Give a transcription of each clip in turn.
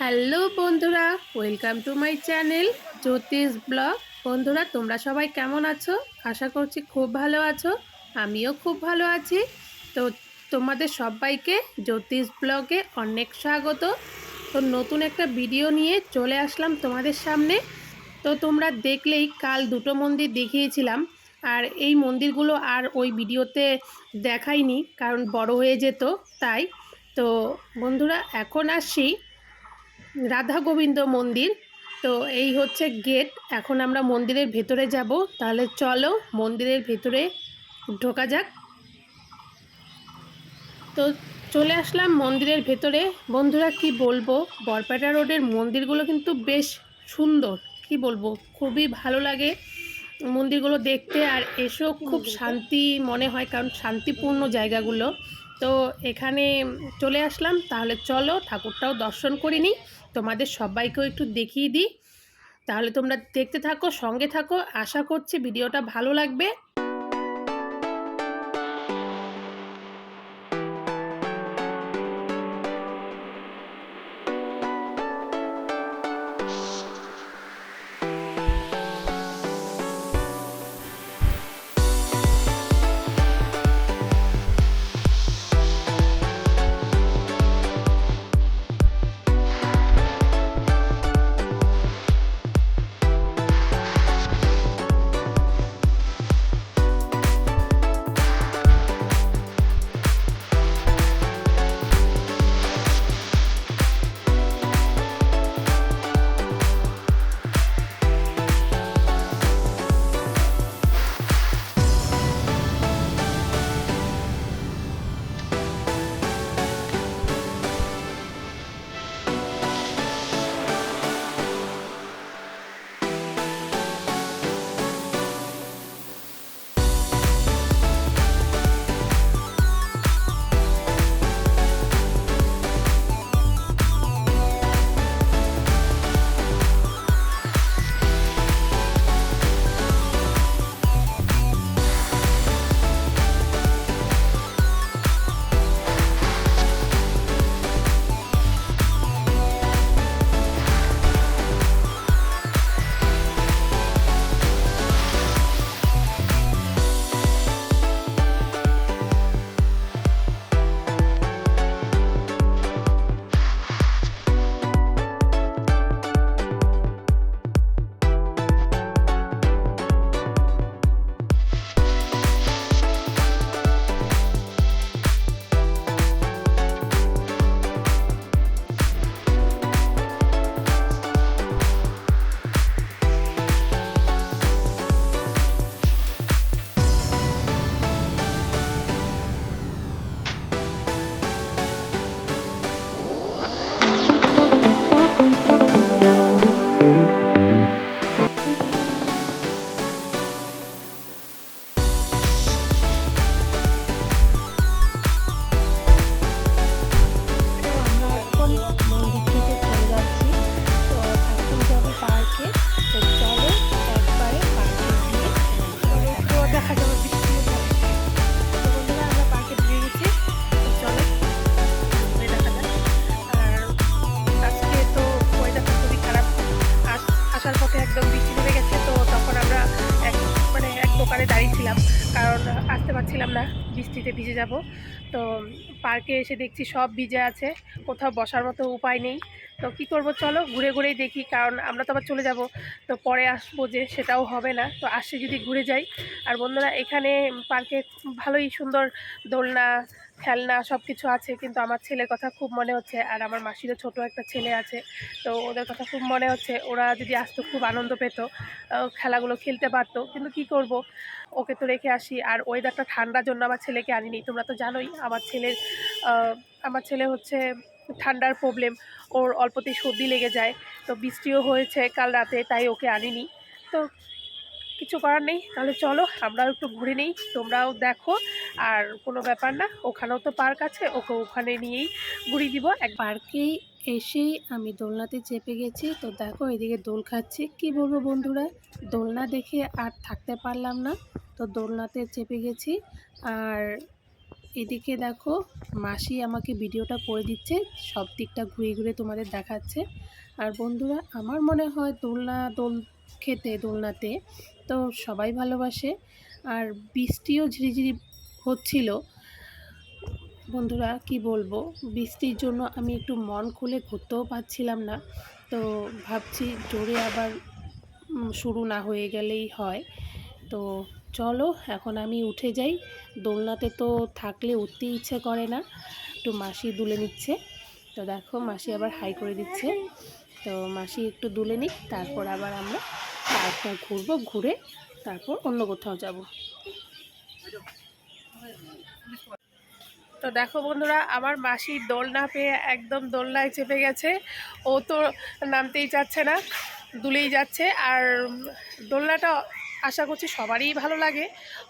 Hello বন্ধুরা, welcome to my channel Jyotish blog. বন্ধুরা, তোমরা সবাই কেমন আছো? আশা করছি খুব ভালো আছো, আমিও খুব ভালো আছি। তো তোমাদের সবাইকে জ্যোতিষ ব্লগে অনেক স্বাগত। তো নতুন একটা ভিডিও নিয়ে চলে আসলাম তোমাদের সামনে। তো তোমরা দেখলেই কাল দুটো মন্দির দেখিয়েছিলাম, আর এই মন্দিরগুলো আর ওই ভিডিওতে দেখাইনি, কারণ বড় হয়ে যেত, তাই। তো বন্ধুরা, এখন আসছি রাধা গোবিন্দ মন্দির। তো এই হচ্ছে গেট এখন আমরা মন্দিরের ভেতরে যাব। তাহলে চলো মন্দিরের ভেতরে ঢোকা যাক। তো চলে আসলাম মন্দিরের ভেতরে। বন্ধুরা, কি বলব? বরপেটা রোডের মন্দিরগুলো কিন্তু বেশ সুন্দর। কি বলব? খুবই ভালো লাগে মন্দিরগুলো দেখতে। আর এসেও খুব শান্তি মনে হয়, কারণ শান্তিপূর্ণ জায়গাগুলো। তো এখানে চলে আসলাম। তাহলে চলো ঠাকুরটাও দর্শন করে নিই। তোমাদের সবাইকেও একটু দেখিয়ে দিই। তাহলে তোমরা দেখতে থাকো, সঙ্গে থাকো। আশা করছি ভিডিওটা ভালো লাগবে। এসে দেখছি সব ভিজে আছে, কোথাও বসার মতো উপায় নেই। তো কি করব চলো, ঘুরে ঘুরেই দেখি, কারণ আমরা তো আবার চলে যাব। তো পরে আসব যে সেটাও হবে না। তো আসে যদি ঘুরে যাই। আর বন্ধুরা, এখানে পার্কে ভালোই সুন্দর দোলনা খেলনা সব কিছু আছে, কিন্তু আমার ছেলের কথা খুব মনে হচ্ছে আর আমার মাসিরও ছোট একটা ছেলে আছে, তো ওদের কথা খুব মনে হচ্ছে। ওরা যদি আসতো, খুব আনন্দ পেত খেলাগুলো খেলতে পারতো, কিন্তু কি করব? ওকে তো রেখে আসি আর ওয়েদারটা ঠান্ডার জন্য আমার ছেলেকে আনিনি, তোমরা তো জানোই আমার ছেলের আমার ছেলে হচ্ছে ঠান্ডার প্রবলেম ওর অল্পতেই সর্দি লেগে যায়, তো বৃষ্টিও হয়েছে কাল রাতে, তাই ওকে আনিনি। তো কিছু করার নেই। তাহলে চলো, আমরাও একটু ঘুরে নেই, তোমরাও দেখো। আর কোনো ব্যাপার না, ওখানেও তো পার্ক আছে, ওকে ওখানে নিয়েই ঘুরিয়ে দিব। এক পার্কেই এসেই আমি দোলনাতে চেপে গেছি। তো দেখো, এদিকে দোল খাচ্ছি। কি বলব বন্ধুরা? দোলনা দেখে আর থাকতে পারলাম না। তো দোলনাতে চেপে গেছি। আর এদিকে দেখো, মাসি আমাকে ভিডিওটা করে দিচ্ছে। সব দিকটা ঘুরে ঘুরে তোমাদের দেখাচ্ছে। আর বন্ধুরা, আমার মনে হয় দোলনা, দোল খেতে দোলনাতে তো সবাই ভালোবাসে। আর বৃষ্টিও ঝিরিঝিরি হচ্ছিল। বন্ধুরা, কি বলব? বৃষ্টির জন্য আমি একটু মন খুলে ঘুরতেও পারছিলাম না। তো ভাবছি জোরে আবার শুরু না হয়ে গেলেই হয়। তো চলো, এখন আমি উঠে যাই। দোলনাতে তো থাকলে উঠতে ইচ্ছে করে না। একটু মাসি দুলে নিচ্ছে। তো দেখো, মাসি আবার হাই করে দিচ্ছে। তো মাসি একটু দুলে নিক, তারপর আবার আমরা পার্কটা ঘুরবো, ঘুরে তারপর অন্য কোথাও যাব। তো দেখো বন্ধুরা, আমার মাসি দোলনা পেয়ে একদম দোলনায় চেপে গেছে। ও তো নামতেই চাচ্ছে না, দুলেই যাচ্ছে। আর দোলনাটা আশা করছি সবারই ভালো লাগে।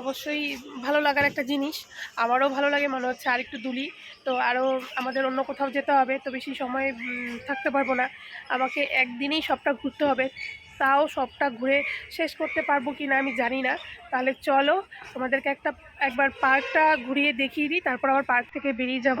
অবশ্যই ভালো লাগার একটা জিনিস। আমারও ভালো লাগে, মনে হচ্ছে আর একটু দুলি। তো আরও আমাদের অন্য কোথাও যেতে হবে, তো বেশি সময় থাকতে পারব না। আমাকে একদিনেই সবটা ঘুরতে হবে। তাও সবটা ঘুরে শেষ করতে পারব কি না আমি জানি না। তাহলে চলো তোমাদেরকে একটা, একবার পার্কটা ঘুরিয়ে দেখিয়ে দিই, তারপর আবার পার্ক থেকে বেরিয়ে যাব।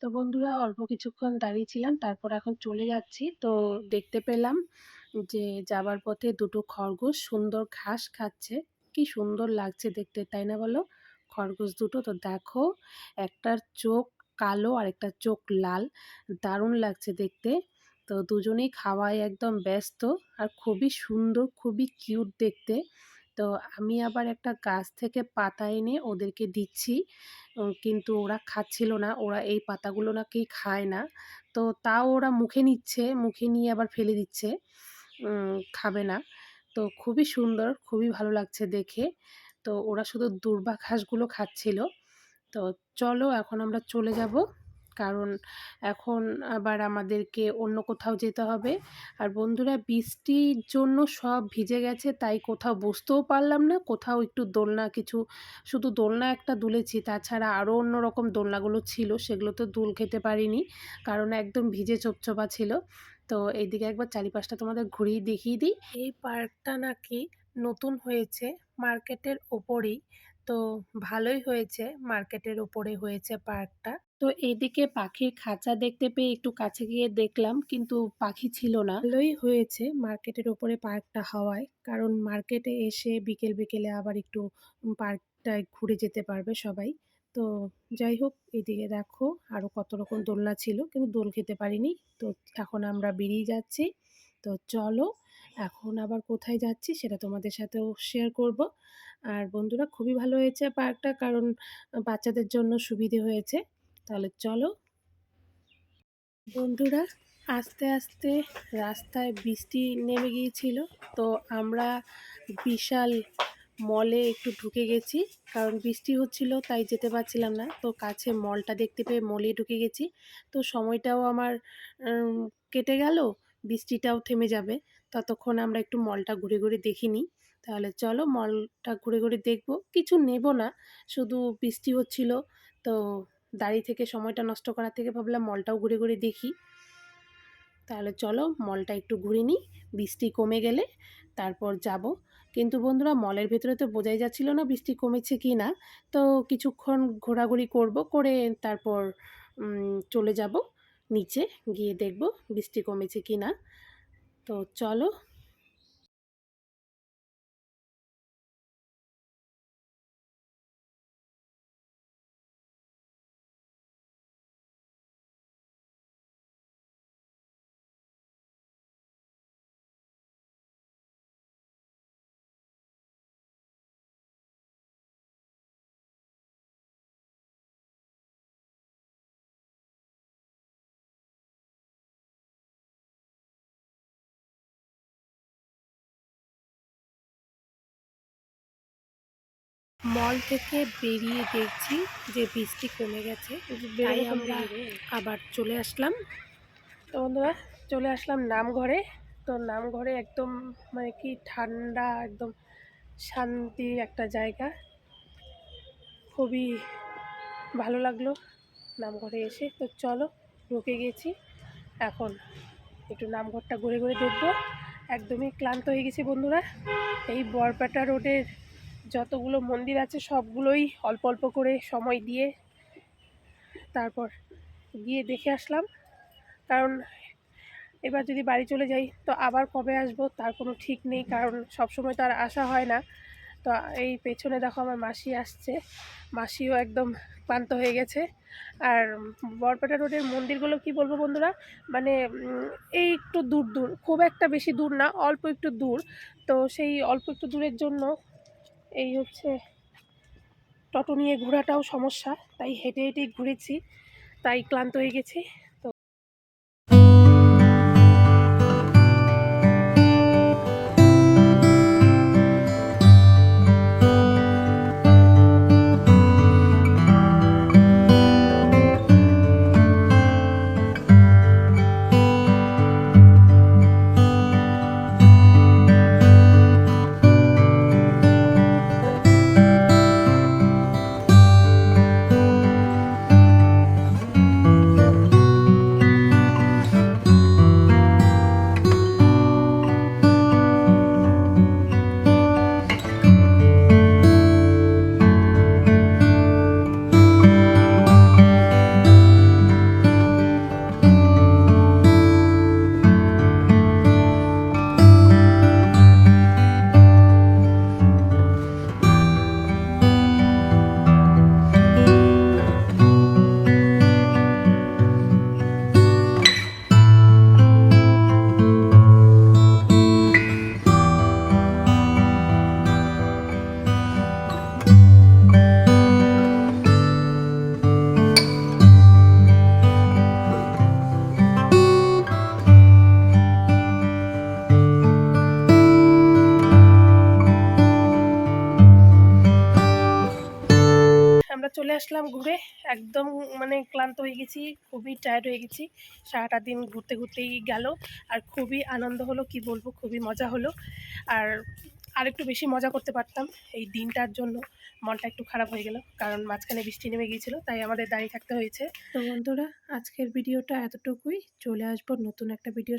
তো বন্ধুরা, অল্প কিছুক্ষণ দাঁড়িয়েছিলাম, তারপর এখন চলে যাচ্ছি। তো দেখতে পেলাম যে যাবার পথে দুটো খরগোশ সুন্দর ঘাস খাচ্ছে। কি সুন্দর লাগছে দেখতে, তাই না বলো? খরগোশ দুটো। তো দেখো, একটার চোখ কালো আর একটা চোখ লাল। দারুণ লাগছে দেখতে। তো দুজনেই খাওয়ায় একদম ব্যস্ত আর খুবই সুন্দর, খুবই কিউট দেখতে। তো আমি আবার একটা গাছ থেকে পাতা এনে ওদেরকে দিচ্ছি। কিন্তু ওরা খাচ্ছিল না। ওরা এই পাতাগুলো নাকি খায় না। তো তাও ওরা মুখে নিচ্ছে, মুখে নিয়ে আবার ফেলে দিচ্ছে। খাবে না। তো খুবই সুন্দর, খুবই ভালো লাগছে দেখে। তো ওরা শুধু দুর্বা ঘাসগুলো খাচ্ছিল। তো চলো এখন আমরা চলে যাব। কারণ এখন আবার আমাদেরকে অন্য কোথাও যেতে হবে। আর বন্ধুরা, বৃষ্টির জন্য সব ভিজে গেছে, তাই কোথাও বসতেও পারলাম না। কোথাও একটু দোলনা, কিছু শুধু দোলনা একটা দুলেছি। তাছাড়া আরও অন্য রকম দোলনাগুলো ছিল, সেগুলো তো দুল খেতে পারিনি, কারণ একদম ভিজে চোপচোপা ছিল। তো এইদিকে একবার চারিপাশটা তোমাদের ঘুরিয়ে দেখিয়ে দিই। এই পার্কটা নাকি নতুন হয়েছে মার্কেটের ওপরেই। তো ভালোই হয়েছে মার্কেটের ওপরে হয়েছে পার্কটা। তো এইদিকে পাখির খাঁচা দেখতে পেয়ে একটু কাছে গিয়ে দেখলাম, কিন্তু পাখি ছিল না। ভালোই হয়েছে মার্কেটের ওপরে পার্কটা হওয়ায়, কারণ মার্কেটে এসে বিকেল বিকেলে আবার একটু পার্কটায় ঘুরে যেতে পারবে সবাই। তো যাই হোক, এদিকে দেখো আরও কত রকম দোলনা ছিল, কিন্তু দোল খেতে পারিনি। তো এখন আমরা বেরিয়ে যাচ্ছি। তো চলো এখন আবার কোথায় যাচ্ছি সেটা তোমাদের সাথেও শেয়ার করব। আর বন্ধুরা খুবই ভালো হয়েছে পার্কটা কারণ বাচ্চাদের জন্য সুবিধে হয়েছে। তাহলে চলো। বন্ধুরা আস্তে আস্তে রাস্তায় বৃষ্টি নেমে গিয়েছিল, তো আমরা বিশাল মলে একটু ঢুকে গেছি। কারণ বৃষ্টি হচ্ছিল তাই যেতে পারছিলাম না, তো কাছে মলটা দেখতে পেয়ে মলে ঢুকে গেছি। তো সময়টাও আমার কেটে গেল, বৃষ্টিটাও থেমে যাবে। ততক্ষণ আমরা একটু মলটা ঘুরে ঘুরে দেখিনি তাহলে চলো মলটা ঘুরে ঘুরে দেখব। কিছু নেব না, শুধু বৃষ্টি হচ্ছিল, তো দাঁড়িয়ে থেকে সময়টা নষ্ট করার থেকে ভাবলাম মলটাও ঘুরে ঘুরে দেখি। তাহলে চলো মলটা একটু ঘুরে নিই, বৃষ্টি কমে গেলে তারপর যাব। কিন্তু বন্ধুরা, মলের ভেতরে তো বোঝাই যাচ্ছিল না বৃষ্টি কমেছে কি না, তো কিছুক্ষণ ঘোরাঘুরি করব, করে তারপর চলে যাব, নিচে গিয়ে দেখব বৃষ্টি কমেছে কি না। তো চলো মল থেকে বেরিয়ে দেখছি যে বৃষ্টি কমে গেছে। তাই আমরা আবার চলে আসলাম। তো বন্ধুরা চলে আসলাম নামঘরে। তো নামঘরে একদম মানে কি ঠান্ডা একদম শান্তি একটা জায়গা। খুবই ভালো লাগল নামঘরে এসে। তো চলো ঢুকে গেছি। এখন একটু নামঘরটা ঘুরে ঘুরে দেখব। একদমই ক্লান্ত হয়ে গেছি বন্ধুরা। এই বরপেটা রোডের যতগুলো মন্দির আছে সবগুলোই অল্প অল্প করে সময় দিয়ে তারপর গিয়ে দেখে আসলাম। কারণ এবার যদি বাড়ি চলে যাই, তো আবার কবে আসব তার কোনো ঠিক নেই। কারণ সব সময় তো আর আসা হয় না। তো এই পেছনে দেখো আমার মাসি আসছে। মাসিও একদম ক্লান্ত হয়ে গেছে। আর বরপেটা রোডের মন্দিরগুলো কি বলব বন্ধুরা? মানে এই একটু দূর দূর, খুব একটা বেশি দূর না, অল্প একটু দূর। তো সেই অল্প একটু দূরের জন্য এই হচ্ছে টোটো নিয়ে ঘোরাটাও সমস্যা তাই হেঁটে হেঁটেই ঘুরেছি তাই ক্লান্ত হয়ে গেছি। চলে আসলাম ঘুরে। একদম মানে ক্লান্ত হয়ে গেছি, খুবই টায়ার্ড হয়ে গেছি। সারাটা দিন ঘুরতে ঘুরতেই গেল আর খুবই আনন্দ হলো, কি বলব, খুবই মজা হলো। আর আর একটু বেশি মজা করতে পারতাম এই দিনটার জন্য। মনটা একটু খারাপ হয়ে গেল, কারণ মাঝখানে বৃষ্টি নেমে গিয়েছিল, তাই আমাদের দাঁড়িয়ে থাকতে হয়েছে। তো বন্ধুরা, আজকের ভিডিওটা এতটুকুই। চলে আসব নতুন একটা ভিডিও